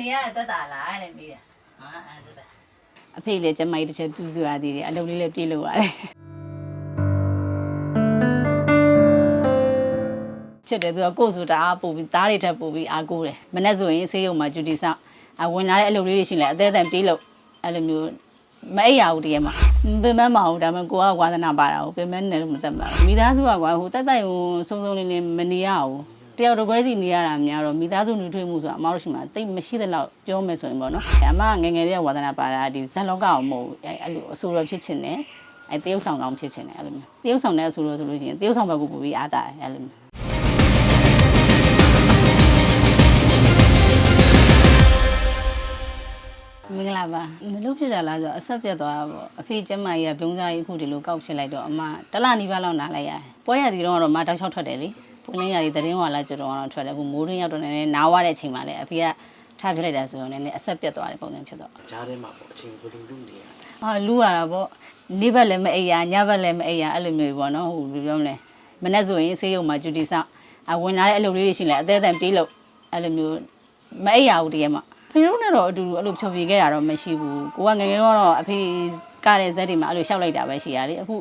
နေရတဲ့တက်တာလားတဲ့မေးတာဟာအဲ့ဒါတက်တာအဖေလည်းကျမကြီးတစ်ချက်ပြုစုရသေးတယ်အလုပ်လေးလည်းပြေးလို့ရတယ်ချစ်တယ်သူကကိုယ့်ဆိုတာအားပို့ပြီးသားတွေထပ်ပို့ပြီးအားကိုးတယ်မနေ့ဆိုရင်ဆေးရုံမှာဂျူတီဆောင်အဝင်လာတဲ့အလုပ်လေးတွေရှိလဲအသေးအံပြေးလို့အဲ့လိုမျိုးမအိပ်ရဘူးတကယ်မှာပင်မမအောင်ဒါပေမဲ့ကိုကဝါသနာပါတာကိုပင်မနဲ့လို့မသက်ပါဘူးမိသားစုကကွာဟိုတက်တိုင်ဟိုစုံစုံလေးလေးမနေရဘူး တယောက်တစ်ခွဲစီနေရတာများတော့မိသားစုနှွေးထွေးမှုဆိုတာအမားတို့ရှိမှတိတ်မရှိတဲ့လောက်ပြောမယ်ဆိုရင်ပေါ့နော်အမငယ်ငယ်လေးကဝါသနာပါတာဒီဇက်လောကအောင်မဟုတ်ဘူးအဲ့အဲ့လိုအဆိုတော်ဖြစ်ချင်တယ်အဲ့တရုပ်ဆောင်ကောင်ဖြစ်ချင်တယ်အဲ့လိုမျိုးတရုပ်ဆောင်တဲ့အဆိုတော်ဆိုလို့ရှိရင်တရုပ်ဆောင်ဘက်ကိုပို့ပြီးအားတာတယ်အဲ့လိုမျိုးမင်္ဂလာပါမလို့ဖြစ်တာလားဆိုတော့အဆက်ပြတ်သွားတာပေါ့အဖေကျမကြီးကဘုံစားကြီးအခုဒီလိုကောက်ချစ်လိုက်တော့အမတလနီးပါးလောက်နားလိုက်ရတယ်ပွဲရသည်တော့ကတော့မတောက်ချောက်ထွက်တယ်လေ ပွင့်လင်းရသည်တရင်ဝါလာကျွတ်တော့တော့ထွက်တယ်အခုမိုးရင်းရောက်တော့လည်းနားဝတဲ့အချိန်မှလည်းအဖေကထားပြလိုက်တာဆိုတော့လည်းအဆက်ပြတ်သွားတယ်ပုံစံဖြစ်တော့ဂျားထဲမှာပေါ့အချိန်ဘယ်လိုလုပ်နေရလဲဟာလူရတာပေါ့နေ့ဘက်လည်းမအိပ်ရညဘက်လည်းမအိပ်ရအဲ့လိုမျိုးပေါ့နော်ဟိုဘယ်လိုပြောမလဲမနေ့ဆိုရင်ဆေးရုံမှာဂျူတီဆောင်အဝင်လာတဲ့အလုပ်လေးတွေရှိလဲအသေးအံပြေးလို့အဲ့လိုမျိုးမအိပ်ရဘူးတကယ်မှဖေတို့နဲ့တော့အတူတူအဲ့လိုဖြောပြခဲ့တာတော့မရှိဘူးကိုကငယ်ငယ်တော့အဖေကတဲ့ဇက်တွေမှာအဲ့လိုရှောက်လိုက်တာပဲရှိရလေအခု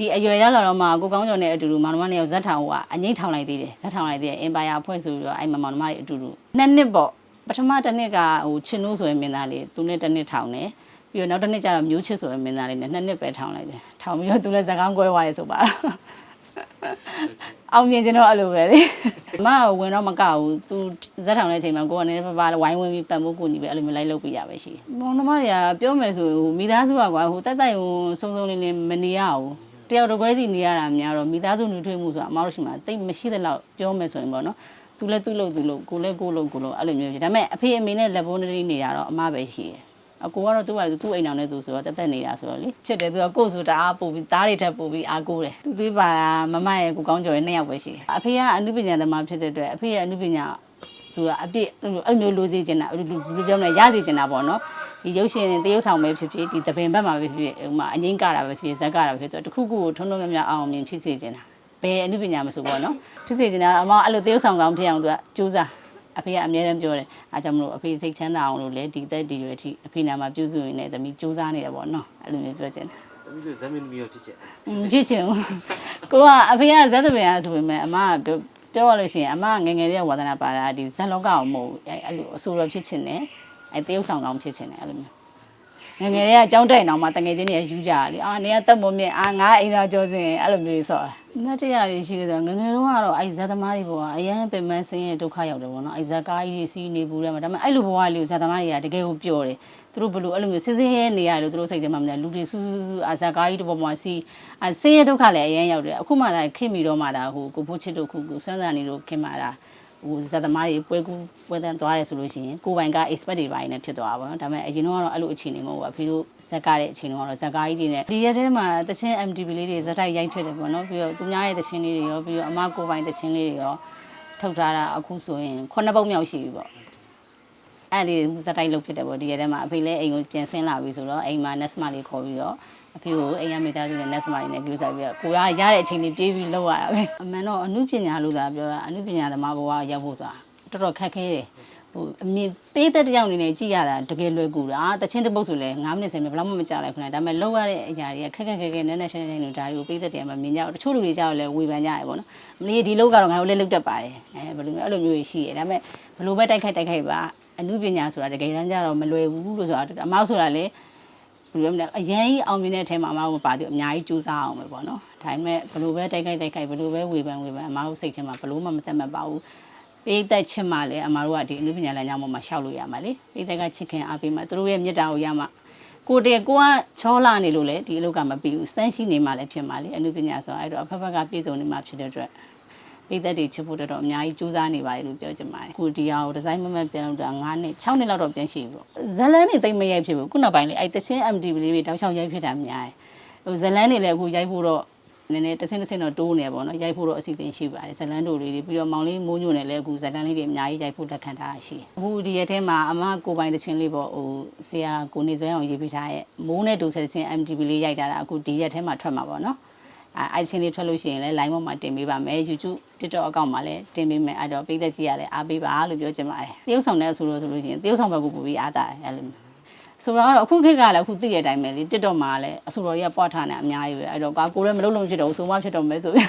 ဒီအရွယ်ရောက်လာတော့မှကိုကောင်းကျော်နဲ့အတူတူမောင်နှမနဲ့ရောက်ဇက်ထောင်ကအငိမ့်ထောင်လိုက်သေးတယ်ဇက်ထောင်လိုက်သေးတယ်အင်ပါယာအဖွဲ့ဆိုပြီးတော့အဲ့မမောင်နှမတွေအတူတူနှစ်နှစ်ပေါ့ပထမတစ်နှစ်ကဟိုချင်းနိုးဆိုရင်မင်းသားလေးသူနဲ့တစ်နှစ်ထောင်တယ်ပြီးတော့နောက်တစ်နှစ်ကျတော့မျိုးချစ်ဆိုတဲ့မင်းသားလေးနဲ့နှစ်နှစ်ပဲထောင်လိုက်တယ်ထောင်ပြီးတော့သူလည်းဇကားကွဲသွားတယ်ဆိုပါတော့အောင်မြင်ကျွန်တော်အဲ့လိုပဲလေအမကဝင်တော့မကဘူးသူဇက်ထောင်တဲ့အချိန်မှာကိုကနေပပဝိုင်းဝင်ပြီးပံမိုးကူညီပဲအဲ့လိုမျိုးလိုက်လုပ်ပြရပဲရှိတယ်မောင်နှမတွေကပြောမယ်ဆိုဟိုမိသားစုကကွာဟိုတက်တိုက်ဟိုစုံစုံလင်းလင်းမနေရဘူး တယောက်တစ်ခွဲစီနေရတာများတော့မိသားစုနှွေးထွေးမှုဆိုတာအမားတို့ရှိမှတိတ်မရှိတဲ့လောက်ပြောမယ်ဆိုရင်ပေါ့နော်သူလည်းသူ့လို့သူ့လို့ကိုလည်းကိုလို့ကိုလို့အဲ့လိုမျိုးဖြစ်ဒါပေမဲ့အဖေအမေနဲ့လက်ဘိုးနေနေရတော့အမပဲရှိတယ်အကိုကတော့သူ့ဘာသူ့အိမ်အောင်နဲ့သူဆိုတော့တက်တက်နေတာဆိုတော့လေချစ်တယ်သူကကိုယ့်ဆိုတာအားပို့ပြီးသားတွေထပ်ပို့ပြီးအားကိုးတယ်သူသွေးပါမမရဲ့ကိုကောင်းကျော်ရဲ့နှစ်ယောက်ပဲရှိတယ်အဖေကအမှုပညာသမားဖြစ်တဲ့အတွက်အဖေရဲ့အမှုပညာ သူကအပြည့်အဲ့လိုမျိုးလိုစေချင်တာဘယ်လိုပြောမလဲရစေချင်တာပေါ့နော်ဒီရုပ်ရှင်တရုပ်ဆောင်ပဲဖြစ်ဖြစ်ဒီသပင်ဘက်မှာပဲဖြစ်ဖြစ်ဟိုမှာအငိမ့်ကတာပဲဖြစ်ဖြစ်ဇက်ကတာပဲဖြစ်တော့တခုခုကိုထုံးထုံးမြတ်မြတ်အောင်မြင်ဖြစ်စေချင်တာဘယ်အမှုပညာမဆိုပေါ့နော်ဖြစ်စေချင်တာအမအဲ့လိုတရုပ်ဆောင်ကောင်းဖြစ်အောင်သူကကြိုးစားအဖေကအမြဲတမ်းပြောတယ်အားကြောင့်မလို့အဖေစိတ်ချမ်းသာအောင်လို့လေဒီသက်ဒီရွယ်အထိအဖေနာမှာပြုစုရင်းနဲ့သမီးစူးစမ်းနေတယ်ပေါ့နော်အဲ့လိုမျိုးပြောချင်တယ်။သမီးတို့ဇမင်းသမီးရောဖြစ်ချင်တယ်။อืมဖြစ်ချင်ဘူး။ကိုကအဖေကဇက်တပင်အားဆိုပေမဲ့အမက ပြောပြောရလို့ရှိရင်အမကငယ်ငယ်လေးကဝါသနာပါတာဒီဇက်လောကအောင်မဟုတ်ဘူးအဲ့အဲ့လိုအဆိုတော်ဖြစ်ချင်တယ်။အဲ့တရုပ်ဆောင်ကောင်ဖြစ်ချင်တယ်အဲ့လိုမျိုး ငယ်ငယ်လေးကအကြောင်းတိုင်အောင်မှတငယ်ချင်းတွေကယူကြတယ်အာနေကတက်မမြင့်အာငါအိမ်တော်ကျော်စင်အဲ့လိုမျိုးဆော့။လက်တရားတွေရှိတယ်ဆိုတော့ငယ်ငယ်တုန်းကတော့အဲ့ဇက်သမားတွေပေါ်ကအရန်ပင်မဆင်းရဲဒုက္ခရောက်တယ်ပေါ့နော်အဲ့ဇက်ကားကြီးတွေစီးနေဘူးတယ်မှာဒါပေမဲ့အဲ့လိုဘဝလေးကိုဇက်သမားတွေကတကယ်ကိုပျော်တယ်သူတို့ဘလို့အဲ့လိုမျိုးစင်းစင်းရဲနေရတယ်လို့သူတို့စိတ်ထဲမှာမလဲလူတွေစူးစူးစူးအာဇက်ကားကြီးတစ်ပေါ်မှာစီးအဆင်းရဲဒုက္ခလည်းအရန်ရောက်တယ်အခုမှသာခင်မီတော့မှသာဟိုကိုဖို့ချစ်တို့ခုကိုဆွမ်းစာနေတို့ခင်မာတာ ဟိုဇက်သမားတွေပွဲကူပွဲတန်းသွားတယ်ဆိုလို့ရှိရင်ကိုပိုင်က expert တွေပိုင်းနဲ့ဖြစ်သွားတာပေါ့နော်ဒါပေမဲ့အရင်တော့ကတော့အဲ့လိုအခြေအနေမဟုတ်ဘူးအဖေတို့ဇက်ကတဲ့အချိန်တော့ဇက်ကားကြီးတွေနဲ့ဒီရက်ထဲမှာတချင်း MTV လေးတွေဇက်တိုက်ရိုက်ဖြစ်တယ်ပေါ့နော်ပြီးတော့သူများရဲ့တချင်းလေးတွေရောပြီးတော့အမကိုပိုင်တချင်းလေးတွေရောထုတ်ထားတာအခုဆိုရင်ခုနှစ်ပုတ်မြောက်ရှိပြီပေါ့ အဲ့လေးဇက်တိုက်လုပ်ဖြစ်တယ်ပေါ့ဒီရက်ထဲမှာအဖေလည်းအိမ်ကိုပြန်ဆင်းလာပြီဆိုတော့အိမ်မှာ Nesma လေးခေါ်ပြီးတော့အဖေကိုအိမ်ရမိသားစုနဲ့ Nesma လေးနဲ့ကြိုးစားပြီးတော့ကိုရရတဲ့အချိန်လေးပြေးပြီးလောက်ရတာပဲအမှန်တော့အမှုပညာလို့သာပြောတာအမှုပညာသမားဘဝရောက်ဖို့ဆိုတာတော်တော်ခက်ခဲတယ်ဟိုအမြင်ပေးတဲ့တယောက်အနေနဲ့ကြည့်ရတာတကယ်လွယ်ကူတာအာတချင်းတစ်ပုတ်ဆိုလဲ9မိနစ်10မိနစ်ဘယ်လောက်မှမကြာလိုက်ခုနကဒါပေမဲ့လောက်ရတဲ့အရာတွေကခက်ခက်ခဲခဲနဲနဲရှင်းရှင်းနဲ့ဒါတွေကိုပေးတဲ့တရားမှာမြင်ကြအောင်တချို့လူတွေကြောက်လဲဝေဖန်ကြရပေါ့နော်မလေးဒီလောက်ကတော့ငါတို့လည်းလောက်တတ်ပါတယ်အဲဘယ်လိုမျိုးအဲ့လိုမျိုးကြီးရှိရဒါပေမဲ့ဘယ်လိုပဲတိုက်ခိုက်တိုက်ခိုက်ပါ အမှုပညာဆိုတာတကယ်တမ်းကျတော့မလွယ်ဘူးလို့ဆိုတာအမောက်ဆိုတာလေဘယ်လိုလဲအရင်ကြီးအောင်မြင်တဲ့အထက်မှာအမောက်မပါသေးဘူးအများကြီးကြိုးစားအောင်ပဲပေါ့နော်ဒါပေမဲ့ဘယ်လိုပဲတိုက်ခိုက်တိုက်ခိုက်ဘယ်လိုပဲဝေဖန်ဝေဖန်အမောက်စိတ်ထဲမှာဘယ်လိုမှမသက်မှတ်ပါဘူးပေးသက်ချစ်မှလည်းအမားတို့ကဒီအနုပညာလမ်းကြောင်းပေါ်မှာရှောက်လို့ရမှာလေပေးသက်ကချစ်ခင်အားပေးမှသူတို့ရဲ့မေတ္တာကိုရမှကိုတည်းကိုကချောလာနေလို့လေဒီအလုပ်ကမပြီးဘူးစမ်းရှိနေမှလည်းဖြစ်မှာလေအနုပညာဆိုတော့အဲ့တော့အဖက်ဖက်ကပြည့်စုံနေမှဖြစ်တဲ့အတွက် ပေးသက်တွေချစ်ဖို့တော့အများကြီးကြိုးစားနေပါတယ်လို့ပြောချင်ပါတယ်ခုဒီဟာကိုဒီဇိုင်းမမတ်ပြန်လို့တာ9နှစ်6နှစ်လောက်တော့ပြန်ရှိပြီပေါ့ဇလန်းနေသိမ့်မရိုက်ဖြစ်ဘူးခုနောက်ပိုင်းလေအဲ့တချင်း MTV လေးတွေတောက်ချောက်ရိုက်ဖြစ်တာများတယ်ဟိုဇလန်းနေလည်းအခုရိုက်ဖို့တော့နည်းနည်းတစ်ဆင့်တစ်ဆင့်တော့တိုးနေပါတော့ရိုက်ဖို့တော့အစီအစဉ်ရှိပါတယ်ဇလန်းတို့လေးတွေပြီးတော့မောင်လေးမိုးညိုနဲ့လည်းအခုဇလန်းလေးတွေအများကြီးရိုက်ဖို့လက်ခံထားတာရှိတယ်အခုဒီရက်ထဲမှာအမကိုပိုင်တဲ့ချင်းလေးပေါ့ဟိုဆရာကိုနေစွဲအောင်ရေးပေးထားရဲ့မိုးနဲ့ဒူဆယ်ချင်း MTV လေးရိုက်ထားတာအခုဒီရက်ထဲမှာထွက်မှာပေါ့နော် အဲအိုက်ချင်းလေးထွက်လို့ရှိရင်လည်း line ပေါ်မှာတင်ပေးပါမယ် YouTube TikTok အကောင့်မှာလည်းတင်ပေးမယ်အဲ့တော့ပိသက်ကြီးကလည်းအားပေးပါလို့ပြောချင်ပါတယ်တရုတ်ဆောင်တဲ့ဆိုလို့ဆိုလို့ရှိရင်တရုတ်ဆောင်ဘက်ကိုပို့ပြီးအားတာတယ်အဲ့လိုမျိုးဆိုတော့ကတော့အခုခေတ်ကလည်းအခုသိရတဲ့အတိုင်းပဲလေ TikTok မှာလည်းအဆိုတော်တွေကပွားထားနေအများကြီးပဲအဲ့တော့ကာကိုလည်းမလုံးလုံးဖြစ်တော့ဘူးဆိုမှဖြစ်တော့မယ်ဆိုပြီး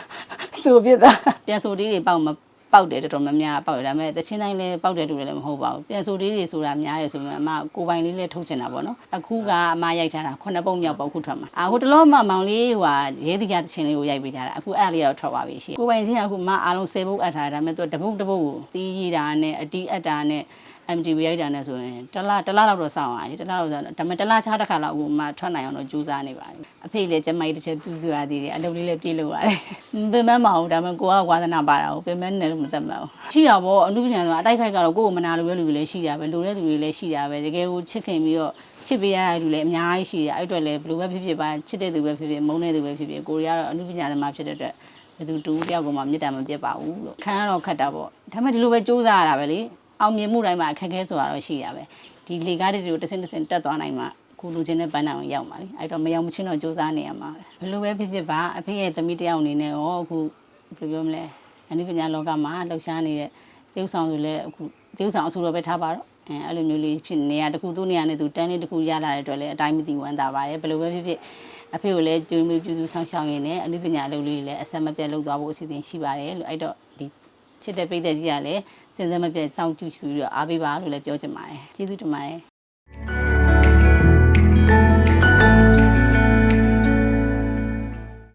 ဆိုပြတာပြန်ဆိုတီးတွေပေါက်မ ပေါက်တယ်တော်တော်များများပေါက်တယ်ဒါပေမဲ့တချင်းတိုင်းလည်းပေါက်တယ်လို့လည်းမဟုတ်ပါဘူးပြန်ဆိုတီးတွေဆိုတာများတယ်ဆိုရင်အမကိုပိုင်လေးလည်းထုတ်ချင်တာပေါ့နော်အခုကအမရိုက်ထားတာခုနှစ်ပုံမြောက်ပေါ့အခုထွက်မှာအခုတလောမှမောင်လေးဟိုရဲတိကတချင်းလေးကိုရိုက်ပေးထားတာအခုအဲ့ဒါလေးတော့ထွက်သွားပြီရှိကိုပိုင်ချင်းကအခုမအားလုံး10ဘုတ်အပ်ထားတာဒါပေမဲ့သူတပုတ်တပုတ်ကိုတီးရတာနဲ့အတီးအပ်တာနဲ့ MTV ရိုက်တာနဲ့ဆိုရင်တလားတလားလောက်တော့စောင့်ရတယ်တလားလောက်ဆိုဒါပေမဲ့တလားချားတစ်ခါလောက်အခုမှထွက်နိုင်အောင်တော့ကြိုးစားနေပါတယ်အဖေလည်းကျမကြီးတစ်ချက်ပြုစုရသေးတယ်အလုပ်လေးလည်းပြေးလို့ရတယ်ပင်မမအောင်ဒါပေမဲ့ကိုကဝါသနာပါတာကိုပင်မနဲ့လို့မသက်မှဘူးရှိရပါဘောအမှုပညာဆိုတာအတိုက်ခိုက်ကတော့ကိုယ့်ကိုမနာလိုတဲ့လူတွေလည်းရှိတာပဲလိုတဲ့လူတွေလည်းရှိတာပဲတကယ်ကိုချစ်ခင်ပြီးတော့ချစ်ပေးရတဲ့လူလည်းအများကြီးရှိတယ်အဲ့အတွက်လည်းဘယ်လိုပဲဖြစ်ဖြစ်ပါချစ်တဲ့သူပဲဖြစ်ဖြစ်မုန်းတဲ့သူပဲဖြစ်ဖြစ်ကိုရီးယားတော့အမှုပညာသမားဖြစ်တဲ့အတွက်ဘယ်သူတူတယောက်ကမှမြတ်တာမပြတ်ပါဘူးလို့ခံရတော့ခက်တာပေါ့ဒါပေမဲ့ဒီလိုပဲစူးစမ်းရတာပဲလေ အောင်မြင်မှုတိုင်းမှာအခက်အခဲဆိုတာတော့ရှိရပဲဒီလေကားတွေကိုတစ်စင်းတစ်စင်းတက်သွားနိုင်မှာကိုလူချင်းနဲ့ပန်းတောင်ရောက်ပါလေအဲ့တော့မရောက်မချင်းတော့စူးစမ်းနေရမှာဘယ်လိုပဲဖြစ်ဖြစ်ပါအဖေရဲ့သမီးတစ်ယောက်အနေနဲ့ရောအခုဘယ်လိုပြောမလဲအနည်းပညာလောကမှာလှူရှားနေတဲ့တေးဥဆောင်ဆိုလည်းအခုတေးဥဆောင်အဆူတော့ပဲထားပါတော့အဲအဲ့လိုမျိုးလေးဖြစ်နေရတခုသူ့နေရာနဲ့သူတန်းလေးတခုရလာတဲ့အတွက်လည်းအတိုင်းမသိဝမ်းသာပါတယ်ဘယ်လိုပဲဖြစ်ဖြစ်အဖေကိုလည်းကျွေးမွေးပြုစုဆောင်ရှောက်ရင်းနဲ့အနည်းပညာအလုပ်လေးတွေလည်းအဆက်မပြတ်လုပ်သွားဖို့အစီအစဉ်ရှိပါတယ်လို့အဲ့တော့ဒီ ချစ်တဲ့ပိတ်သက်ကြီးကလည်းစဉ်ဆက်မပြတ်စောင့်ကြည့်ပြီးတော့အားပေးပါလို့လည်းပြောချင်ပါတယ်ကျေးဇူးတင်ပါတယ်